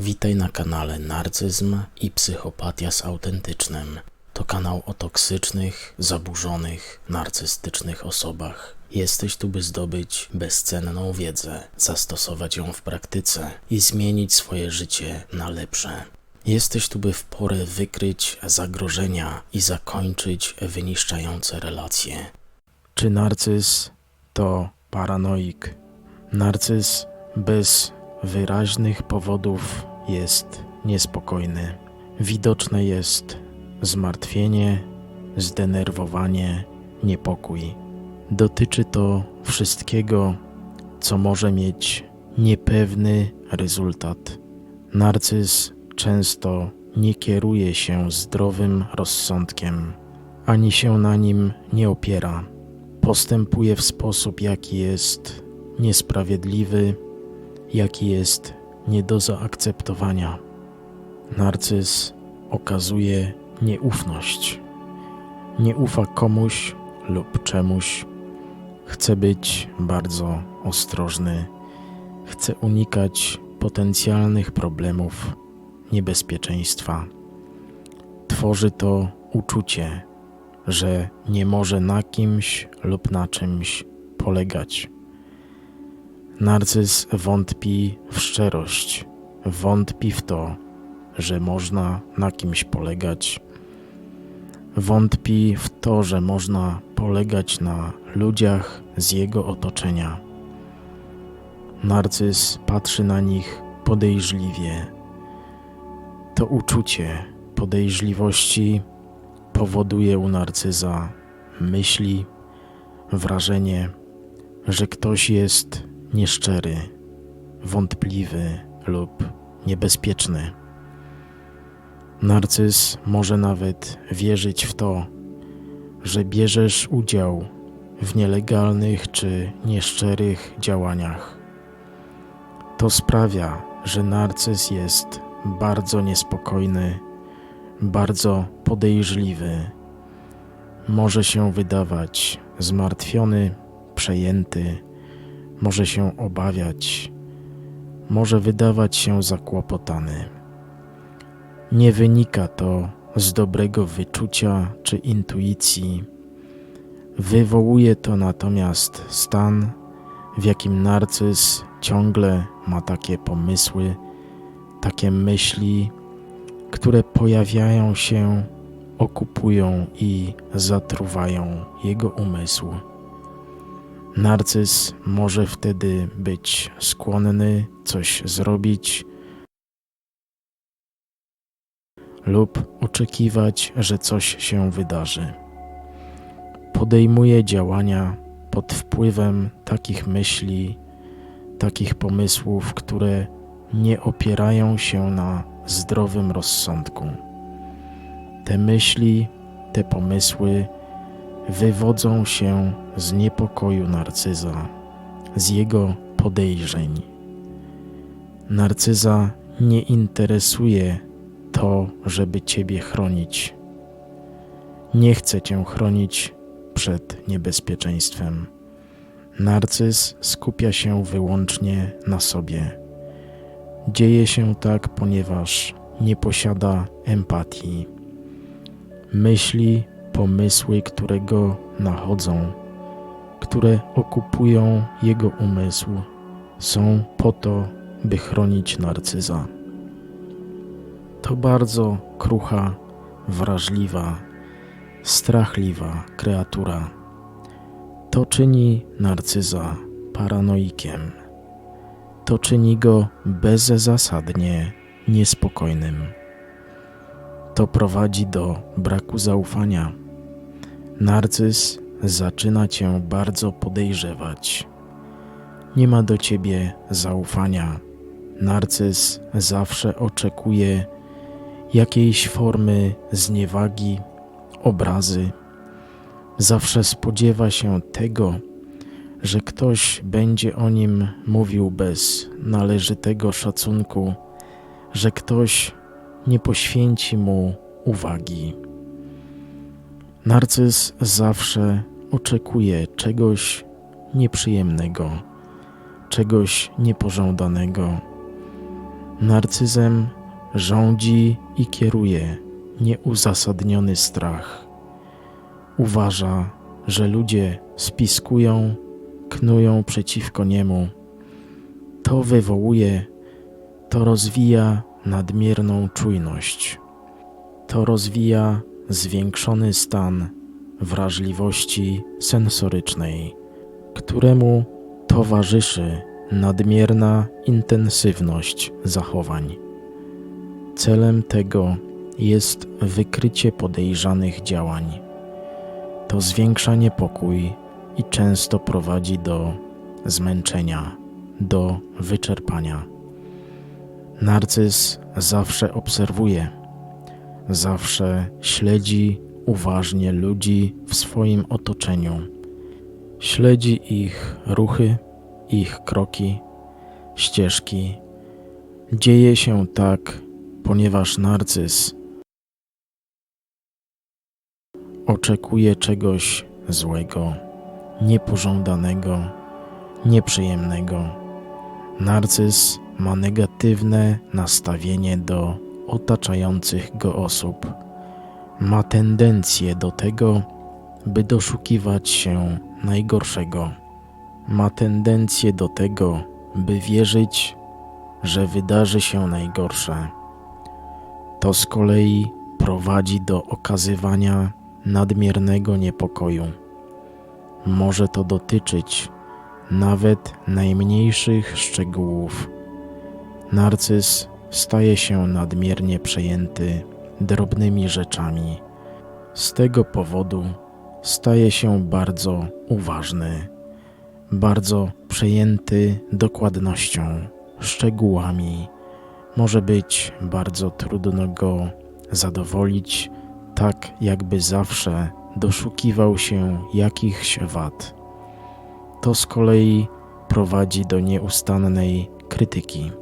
Witaj na kanale Narcyzm i Psychopatia z Autentycznym. To kanał o toksycznych, zaburzonych, narcystycznych osobach. Jesteś tu, by zdobyć bezcenną wiedzę, zastosować ją w praktyce i zmienić swoje życie na lepsze. Jesteś tu, by w porę wykryć zagrożenia i zakończyć wyniszczające relacje. Czy narcyz to paranoik? Narcyz bez wyraźnych powodów jest niespokojny. Widoczne jest zmartwienie, zdenerwowanie, niepokój. Dotyczy to wszystkiego, co może mieć niepewny rezultat. Narcyz często nie kieruje się zdrowym rozsądkiem, ani się na nim nie opiera. Postępuje w sposób, jaki jest niesprawiedliwy, jaki jest nie do zaakceptowania. Narcyz okazuje nieufność. Nie ufa komuś lub czemuś. Chce być bardzo ostrożny. Chce unikać potencjalnych problemów, niebezpieczeństwa. Tworzy to uczucie, że nie może na kimś lub na czymś polegać. Narcyz wątpi w szczerość, wątpi w to, że można na kimś polegać. Wątpi w to, że można polegać na ludziach z jego otoczenia. Narcyz patrzy na nich podejrzliwie. To uczucie podejrzliwości powoduje u narcyza myśli, wrażenie, że ktoś jest nieszczery, wątpliwy lub niebezpieczny. Narcyz może nawet wierzyć w to, że bierzesz udział w nielegalnych czy nieszczerych działaniach. To sprawia, że narcyz jest bardzo niespokojny, bardzo podejrzliwy. Może się wydawać zmartwiony, przejęty, może się obawiać, może wydawać się zakłopotany. Nie wynika to z dobrego wyczucia czy intuicji. Wywołuje to natomiast stan, w jakim narcyz ciągle ma takie pomysły, takie myśli, które pojawiają się, okupują i zatruwają jego umysł. Narcyz może wtedy być skłonny coś zrobić lub oczekiwać, że coś się wydarzy. Podejmuje działania pod wpływem takich myśli, takich pomysłów, które nie opierają się na zdrowym rozsądku. Te myśli, te pomysły wywodzą się z niepokoju narcyza, z jego podejrzeń. Narcyza nie interesuje to, żeby Ciebie chronić. Nie chce Cię chronić przed niebezpieczeństwem. Narcyz skupia się wyłącznie na sobie. Dzieje się tak, ponieważ nie posiada empatii. Myśli, pomysły, które go nachodzą, które okupują jego umysł, są po to, by chronić narcyza. To bardzo krucha, wrażliwa, strachliwa kreatura. To czyni narcyza paranoikiem. To czyni go bezzasadnie niespokojnym. To prowadzi do braku zaufania. Narcyz zaczyna cię bardzo podejrzewać. Nie ma do ciebie zaufania. Narcyz zawsze oczekuje jakiejś formy zniewagi, obrazy. Zawsze spodziewa się tego, że ktoś będzie o nim mówił bez należytego szacunku, że ktoś nie poświęci mu uwagi. Narcyz zawsze oczekuje czegoś nieprzyjemnego, czegoś niepożądanego Narcyzem rządzi i kieruje nieuzasadniony strach. Uważa, że ludzie spiskują, knują przeciwko niemu. To wywołuje, to rozwija nadmierną czujność. To rozwija zwiększony stan wrażliwości sensorycznej, któremu towarzyszy nadmierna intensywność zachowań. Celem tego jest wykrycie podejrzanych działań. To zwiększa niepokój i często prowadzi do zmęczenia, do wyczerpania. Narcyz zawsze obserwuje, zawsze śledzi uważnie ludzi w swoim otoczeniu. Śledzi ich ruchy, ich kroki, ścieżki. Dzieje się tak, ponieważ narcyz oczekuje czegoś złego, niepożądanego, nieprzyjemnego. Narcyz ma negatywne nastawienie do otaczających go osób. Ma tendencję do tego, by doszukiwać się najgorszego. Ma tendencję do tego, by wierzyć, że wydarzy się najgorsze. To z kolei prowadzi do okazywania nadmiernego niepokoju. Może to dotyczyć nawet najmniejszych szczegółów. Narcyz staje się nadmiernie przejęty drobnymi rzeczami. Z tego powodu staje się bardzo uważny, bardzo przejęty dokładnością, szczegółami. Może być bardzo trudno go zadowolić, tak jakby zawsze doszukiwał się jakichś wad. To z kolei prowadzi do nieustannej krytyki.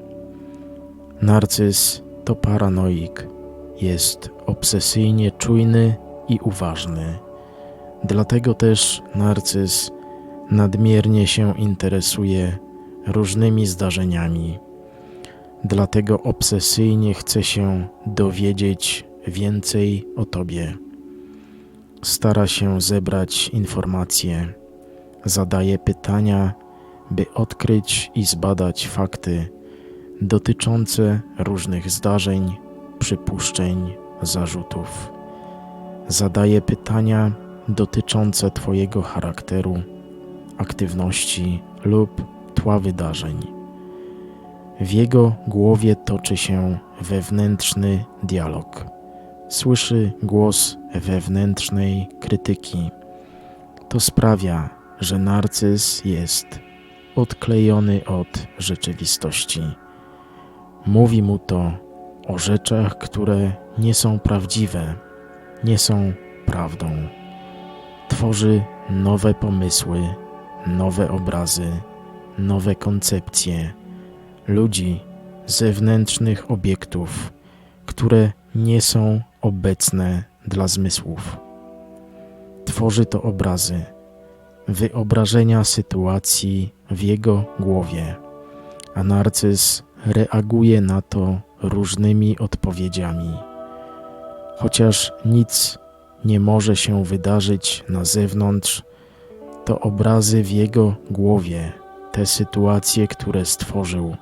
Narcyz to paranoik, jest obsesyjnie czujny i uważny. Dlatego też narcyz nadmiernie się interesuje różnymi zdarzeniami. Dlatego obsesyjnie chce się dowiedzieć więcej o Tobie. Stara się zebrać informacje, zadaje pytania, by odkryć i zbadać fakty dotyczące różnych zdarzeń, przypuszczeń, zarzutów. Zadaje pytania dotyczące Twojego charakteru, aktywności lub tła wydarzeń. W jego głowie toczy się wewnętrzny dialog. Słyszy głos wewnętrznej krytyki. To sprawia, że narcyz jest odklejony od rzeczywistości. Mówi mu to o rzeczach, które nie są prawdziwe, nie są prawdą. Tworzy nowe pomysły, nowe obrazy, nowe koncepcje ludzi, zewnętrznych obiektów, które nie są obecne dla zmysłów. Tworzy to obrazy, wyobrażenia sytuacji w jego głowie, a narcyz reaguje na to różnymi odpowiedziami. Chociaż nic nie może się wydarzyć na zewnątrz, to obrazy w jego głowie, te sytuacje, które stworzył,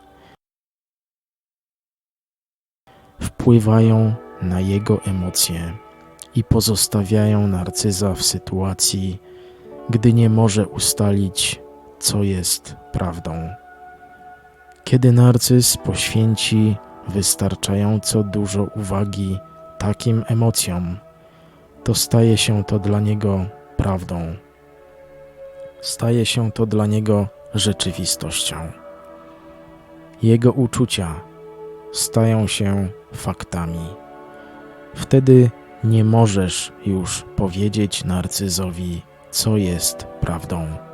wpływają na jego emocje i pozostawiają narcyza w sytuacji, gdy nie może ustalić, co jest prawdą. Kiedy narcyz poświęci wystarczająco dużo uwagi takim emocjom, to staje się to dla niego prawdą. Staje się to dla niego rzeczywistością. Jego uczucia stają się faktami. Wtedy nie możesz już powiedzieć narcyzowi, co jest prawdą.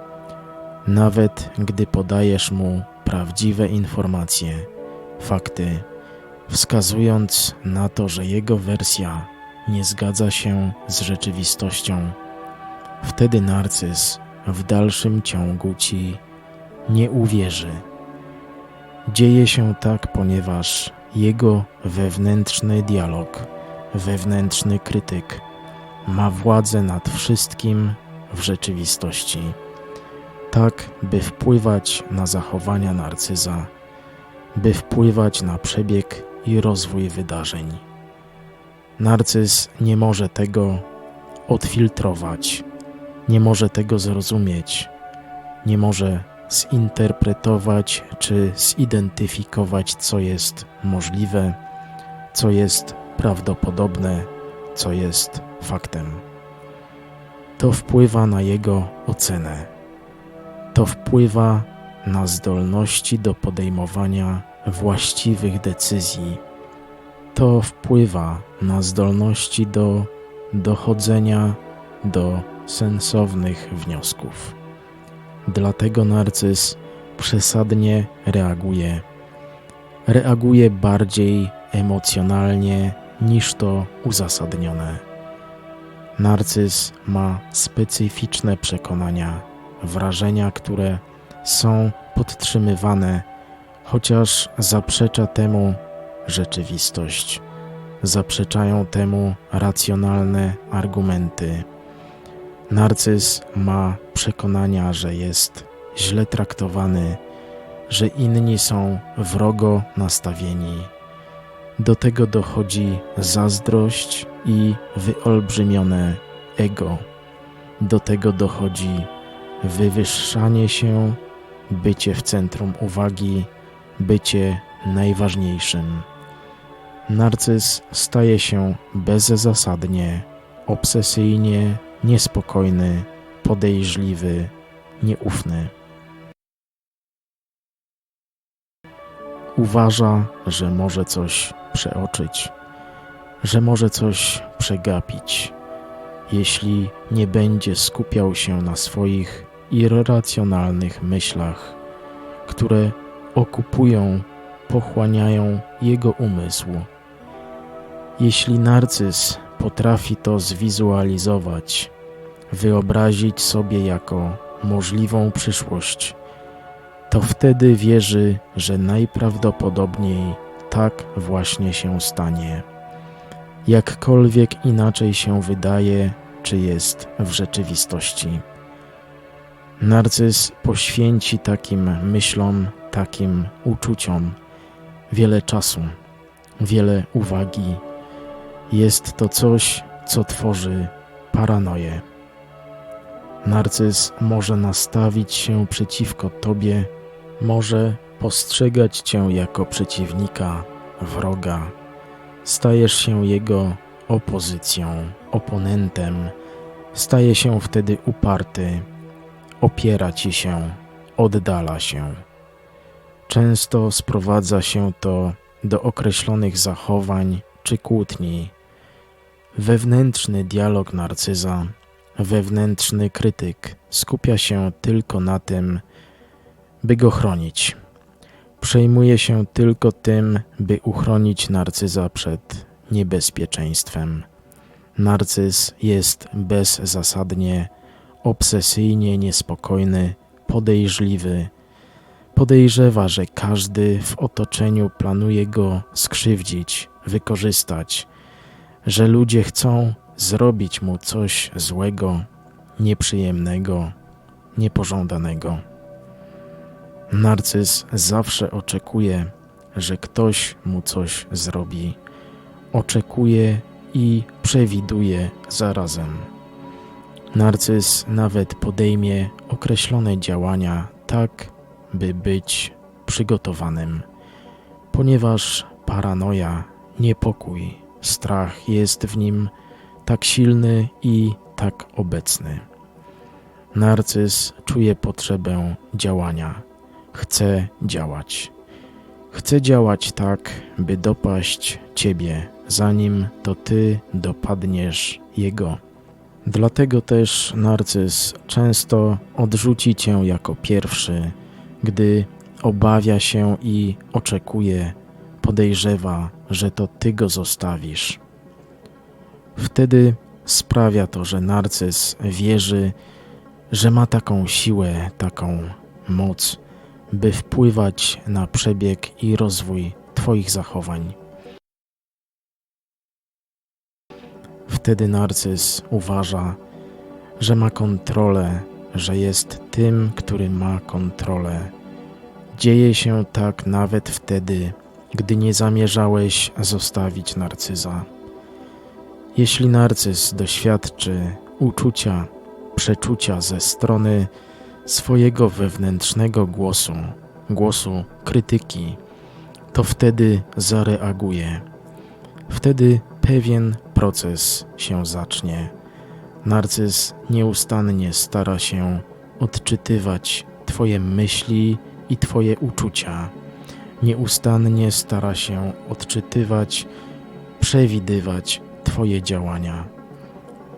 Nawet gdy podajesz mu prawdziwe informacje, fakty, wskazując na to, że jego wersja nie zgadza się z rzeczywistością, wtedy narcyz w dalszym ciągu ci nie uwierzy. Dzieje się tak, ponieważ jego wewnętrzny dialog, wewnętrzny krytyk ma władzę nad wszystkim w rzeczywistości, tak by wpływać na zachowania narcyza, by wpływać na przebieg i rozwój wydarzeń. Narcyz nie może tego odfiltrować, nie może tego zrozumieć, nie może zinterpretować czy zidentyfikować, co jest możliwe, co jest prawdopodobne, co jest faktem. To wpływa na jego ocenę. To wpływa na zdolności do podejmowania właściwych decyzji. To wpływa na zdolności do dochodzenia do sensownych wniosków. Dlatego narcyz przesadnie reaguje. Reaguje bardziej emocjonalnie niż to uzasadnione. Narcyz ma specyficzne przekonania, wrażenia, które są podtrzymywane, chociaż zaprzecza temu rzeczywistość, zaprzeczają temu racjonalne argumenty. Narcyz ma przekonania, że jest źle traktowany, że inni są wrogo nastawieni. Do tego dochodzi zazdrość i wyolbrzymione ego. Do tego dochodzi wywyższanie się, bycie w centrum uwagi, bycie najważniejszym. Narcyz staje się bezzasadnie, obsesyjnie niespokojny, podejrzliwy, nieufny. Uważa, że może coś przeoczyć, że może coś przegapić, jeśli nie będzie skupiał się na swoich irracjonalnych myślach, które okupują, pochłaniają jego umysł. Jeśli narcyz potrafi to zwizualizować, wyobrazić sobie jako możliwą przyszłość, to wtedy wierzy, że najprawdopodobniej tak właśnie się stanie. Jakkolwiek inaczej się wydaje, czy jest w rzeczywistości. Narcyz poświęci takim myślom, takim uczuciom wiele czasu, wiele uwagi. Jest to coś, co tworzy paranoję. Narcyz może nastawić się przeciwko tobie, może postrzegać cię jako przeciwnika, wroga. Stajesz się jego opozycją, oponentem. Staje się wtedy uparty, opiera ci się, oddala się. Często sprowadza się to do określonych zachowań czy kłótni. Wewnętrzny dialog narcyza Wewnętrzny krytyk skupia się tylko na tym, by go chronić. Przejmuje się tylko tym, by uchronić narcyza przed niebezpieczeństwem. Narcyz jest bezzasadnie, obsesyjnie niespokojny, podejrzliwy. Podejrzewa, że każdy w otoczeniu planuje go skrzywdzić, wykorzystać, że ludzie chcą zrobić mu coś złego, nieprzyjemnego, niepożądanego. Narcyz zawsze oczekuje, że ktoś mu coś zrobi. Oczekuje i przewiduje zarazem. Narcyz nawet podejmie określone działania tak, by być przygotowanym, ponieważ paranoja, niepokój, strach jest w nim tak silny i tak obecny. Narcyz czuje potrzebę działania, chce działać. Chce działać tak, by dopaść Ciebie, zanim to Ty dopadniesz Jego. Dlatego też narcyz często odrzuci Cię jako pierwszy, gdy obawia się i oczekuje, podejrzewa, że to Ty go zostawisz. Wtedy sprawia to, że narcyz wierzy, że ma taką siłę, taką moc, by wpływać na przebieg i rozwój Twoich zachowań. Wtedy narcyz uważa, że ma kontrolę, że jest tym, który ma kontrolę. Dzieje się tak nawet wtedy, gdy nie zamierzałeś zostawić narcyza. Jeśli narcyz doświadczy uczucia, przeczucia ze strony swojego wewnętrznego głosu, głosu krytyki, to wtedy zareaguje. Wtedy pewien proces się zacznie. Narcyz nieustannie stara się odczytywać Twoje myśli i Twoje uczucia. Nieustannie stara się odczytywać, przewidywać Twoje działania.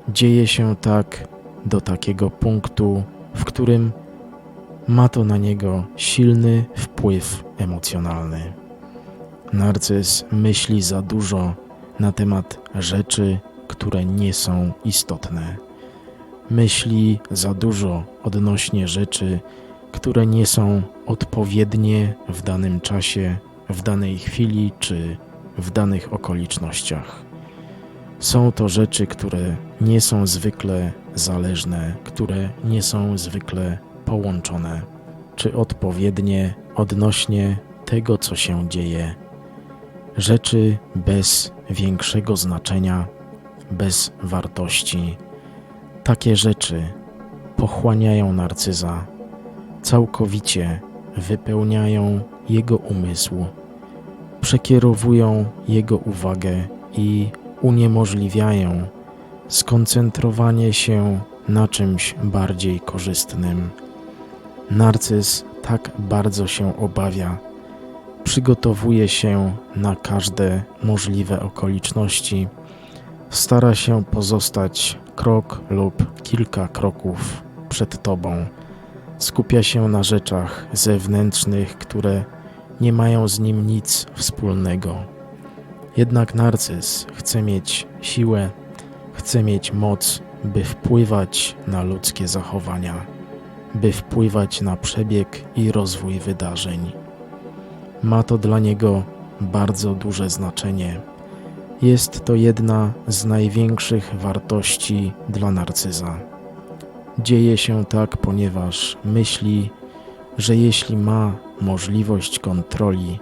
Dzieje się tak do takiego punktu, w którym ma to na niego silny wpływ emocjonalny. Narcyz myśli za dużo na temat rzeczy, które nie są istotne. Myśli za dużo odnośnie rzeczy, które nie są odpowiednie w danym czasie, w danej chwili czy w danych okolicznościach. Są to rzeczy, które nie są zwykle zależne, które nie są zwykle połączone, czy odpowiednie odnośnie tego, co się dzieje. Rzeczy bez większego znaczenia, bez wartości. Takie rzeczy pochłaniają narcyza, całkowicie wypełniają jego umysł, przekierowują jego uwagę i uniemożliwiają skoncentrowanie się na czymś bardziej korzystnym. Narcyz tak bardzo się obawia, przygotowuje się na każde możliwe okoliczności, stara się pozostać krok lub kilka kroków przed tobą. Skupia się na rzeczach zewnętrznych, które nie mają z nim nic wspólnego. Jednak narcyz chce mieć siłę, chce mieć moc, by wpływać na ludzkie zachowania, by wpływać na przebieg i rozwój wydarzeń. Ma to dla niego bardzo duże znaczenie. Jest to jedna z największych wartości dla narcyza. Dzieje się tak, ponieważ myśli, że jeśli ma możliwość kontroli,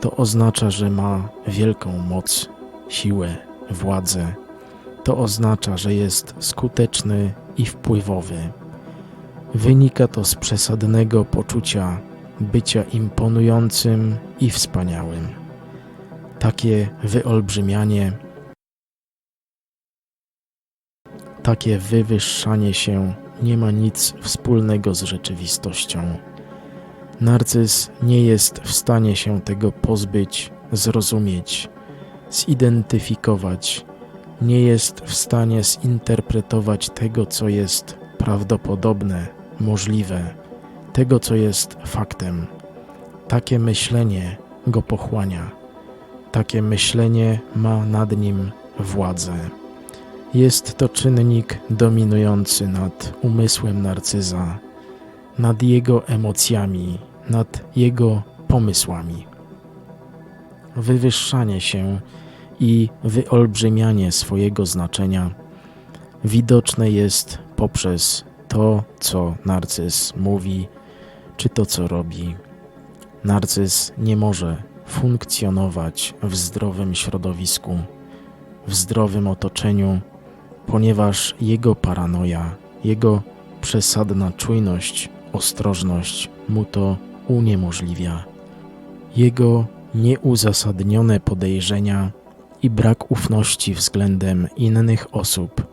to oznacza, że ma wielką moc, siłę, władzę. To oznacza, że jest skuteczny i wpływowy. Wynika to z przesadnego poczucia bycia imponującym i wspaniałym. Takie wyolbrzymianie, takie wywyższanie się nie ma nic wspólnego z rzeczywistością. Narcyz nie jest w stanie się tego pozbyć, zrozumieć, zidentyfikować, nie jest w stanie zinterpretować tego, co jest prawdopodobne, możliwe, tego, co jest faktem. Takie myślenie go pochłania, takie myślenie ma nad nim władzę. Jest to czynnik dominujący nad umysłem narcyza, nad jego emocjami, nad jego pomysłami. Wywyższanie się i wyolbrzymianie swojego znaczenia widoczne jest poprzez to, co narcyz mówi, czy to, co robi. Narcyz nie może funkcjonować w zdrowym środowisku, w zdrowym otoczeniu, ponieważ jego paranoja, jego przesadna czujność, ostrożność mu to uniemożliwia. Jego nieuzasadnione podejrzenia i brak ufności względem innych osób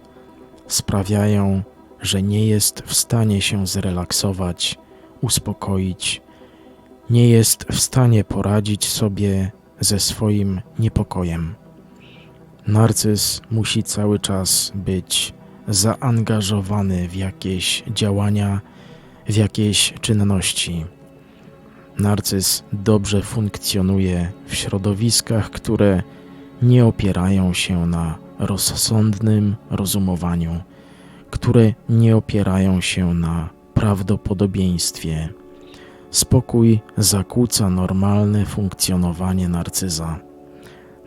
sprawiają, że nie jest w stanie się zrelaksować, uspokoić, nie jest w stanie poradzić sobie ze swoim niepokojem. Narcyz musi cały czas być zaangażowany w jakieś działania, w jakieś czynności. Narcyz dobrze funkcjonuje w środowiskach, które nie opierają się na rozsądnym rozumowaniu, które nie opierają się na prawdopodobieństwie. Spokój zakłóca normalne funkcjonowanie narcyza.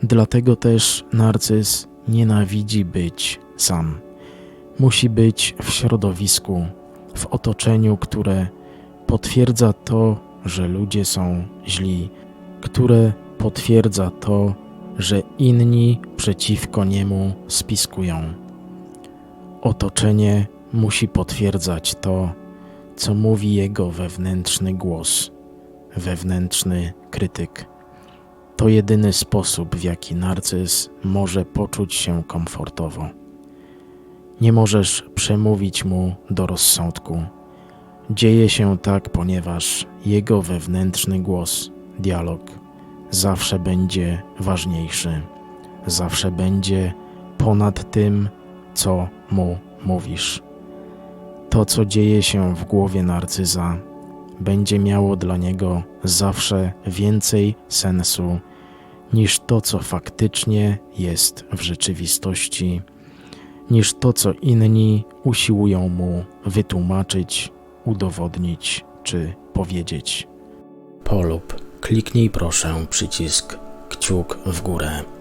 Dlatego też narcyz nienawidzi być sam. Musi być w środowisku, w otoczeniu, które potwierdza to, że ludzie są źli, które potwierdza to, że inni przeciwko niemu spiskują. Otoczenie musi potwierdzać to, co mówi jego wewnętrzny głos, wewnętrzny krytyk. To jedyny sposób, w jaki narcyz może poczuć się komfortowo. Nie możesz przemówić mu do rozsądku. Dzieje się tak, ponieważ jego wewnętrzny głos, dialog, zawsze będzie ważniejszy, zawsze będzie ponad tym, co mu mówisz. To, co dzieje się w głowie narcyza, będzie miało dla niego zawsze więcej sensu niż to, co faktycznie jest w rzeczywistości, niż to, co inni usiłują mu wytłumaczyć, udowodnić czy powiedzieć. Polub, kliknij proszę przycisk kciuk w górę.